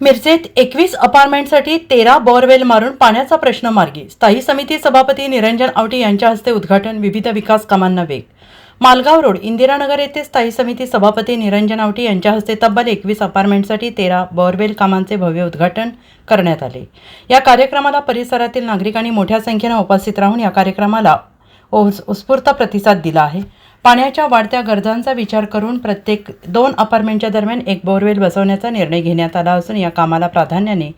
मिरजेत एकवीस अपार्टमेंटसाठी तेरा बोअरवेल मारून पाण्याचा प्रश्न मार्गी. स्थायी समिती सभापती निरंजन आवटी यांच्या हस्ते उद्घाटन विविध विकास कामांना वेग. मालगाव रोड इंदिरानगर येथे स्थायी समिती सभापती निरंजन आवटी यांच्या हस्ते तब्बल एकवीस अपार्टमेंटसाठी तेरा बोअरवेल कामांचे भव्य उद्घाटन करण्यात आले. या कार्यक्रमाला परिसरातील नागरिकांनी मोठ्या संख्येनं उपस्थित राहून या कार्यक्रमाला उत्स्फूर्त प्रतिसाद दिला आहे. पाण्याच्या वाढत्या गरजांचा विचार करून प्रत्येक दोन अपार्टमेंटच्या दरम्यान एक बोअरवेल बसवण्याचा निर्णय घेण्यात आला असून या कामाला प्राधान्याने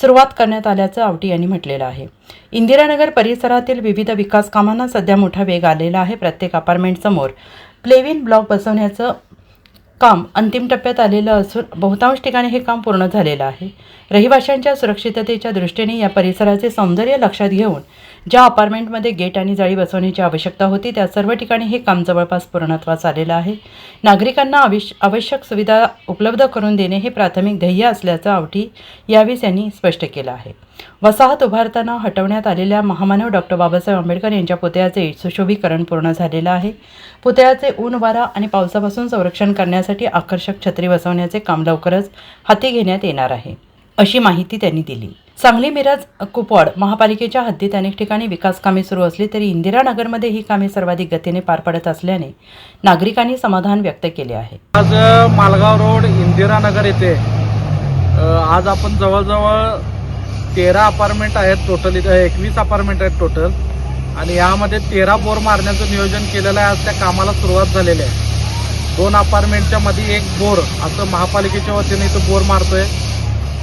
सुरुवात करण्यात आल्याचं आवटी यांनी म्हटलेलं आहे. इंदिरानगर परिसरातील विविध विकास कामांना सध्या मोठा वेग आलेला आहे. प्रत्येक अपार्टमेंटसमोर प्लेविन ब्लॉक बसवण्याचं काम अंतिम टप्प्यात आलेलं असून बहुतांश ठिकाणी हे काम पूर्ण झालेलं आहे. रहिवाशांच्या सुरक्षिततेच्या दृष्टीने या परिसराचे सौंदर्य लक्षात घेऊन ज्या अपार्टमेंटमध्ये गेट आणि जाळी बसवण्याची आवश्यकता होती त्या सर्व ठिकाणी हे काम जवळपास पूर्णत्वास आलेलं आहे. नागरिकांना आविश आवश्यक सुविधा उपलब्ध करून देणे हे प्राथमिक ध्येय असल्याचं आवटी यावेळी यांनी स्पष्ट केलं आहे. वसाहत उभारताना हटवण्यात आलेल्या महामानव डॉक्टर बाबासाहेब आंबेडकर यांच्या पुतळ्याचे सुशोभीकरण पूर्ण झालेलं आहे. पुतळ्याचे ऊन वारा आणि पावसापासून संरक्षण करण्यासाठी आकर्षक छत्री बसवण्याचे काम लवकरच हाती घेण्यात येणार आहे. अशी माहिती त्यांनी दिली. सांगली मिराज कुपवाड महापालिकेच्या हद्दीत अनेक ठिकाणी विकास कामे सुरू असली तरी इंदिरानगरमध्ये ही कामे सर्वाधिक गतीने पार पडत असल्याने नागरिकांनी समाधान व्यक्त केले आहे. आज मालगाव रोड इंदिरानगर येथे आज आपण जवळजवळ तेरा अपार्टमेंट आहेत टोटल इथं एकवीस अपार्टमेंट आहेत टोटल आणि यामध्ये तेरा बोर मारण्याचं नियोजन केलेलं आहे. आज त्या कामाला सुरुवात झालेली आहे. दोन अपार्टमेंटच्या मध्ये एक बोर असं महापालिकेच्या वतीने इथं बोर मारतोय.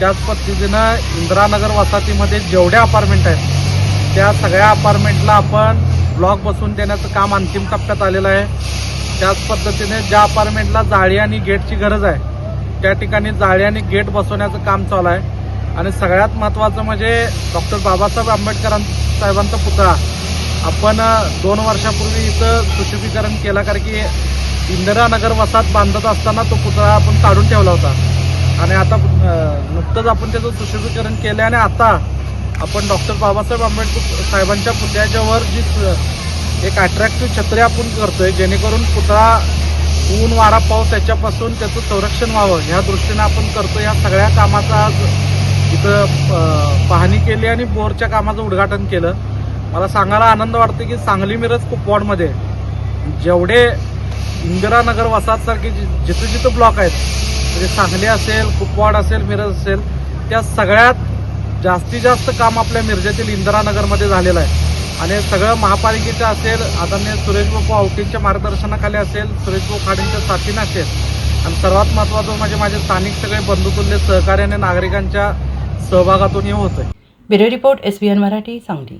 त्याच पद्धतीनं इंदिरानगर वसाहतीमध्ये जेवढ्या अपार्टमेंट आहेत त्या सगळ्या अपार्टमेंटला आपण ब्लॉक बसवून देण्याचं काम अंतिम टप्प्यात आलेलं आहे. त्याच पद्धतीने ज्या अपार्टमेंटला जाळी आणि गेटची गरज आहे त्या ठिकाणी जाळी आणि गेट बसवण्याचं काम चालू आहे. आणि सगळ्यात महत्त्वाचं म्हणजे डॉक्टर बाबासाहेब आंबेडकर साहेबांचा पुतळा. आपण दोन वर्षापूर्वी इथं सुशुभीकरण केला कारण की इंदिरानगर वसाहत बांधत असताना तो पुतळा आपण काढून ठेवला होता. आणि आता नुकतंच आपण त्याचं सुशोभीकरण केलं आणि आता आपण डॉक्टर बाबासाहेब आंबेडकर साहेबांच्या पुतळ्याच्या वर जी एक अट्रॅक्टिव्ह छत्री आपण करतोय जेणेकरून पुतळा ऊन वारा पाऊस याच्यापासून त्याचं संरक्षण व्हावं. ह्या दृष्टीने आपण करतो या सगळ्या कामाचा आज इथं पाहणी केली आणि बोरच्या कामाचं उद्घाटन केलं. मला सांगायला आनंद वाटतो की सांगली मिरज कुपवाडमध्ये जेवढे इंदिरानगर वसाहतसारखे जि- जिथं जिथं ब्लॉक आहेत म्हणजे सांगली असेल कुपवाड असेल मिरज असेल त्या सगळ्यात जास्तीत जास्त काम आपल्या मिरजेतील इंदिरानगरमध्ये झालेलं आहे. आणि सगळं महापालिकेचं असेल आदरणीय सुरेश आवटींच्या मार्गदर्शनाखाली असेल सुरेशभाऊ खाडेंच्या साथीनं असेल. आणि सर्वात महत्त्वाचं म्हणजे माझे स्थानिक सगळे बंधुतुल्य सहकार्याने नागरिकांच्या सहभागातून हे होतं bureau report S B N Marathi Sangli.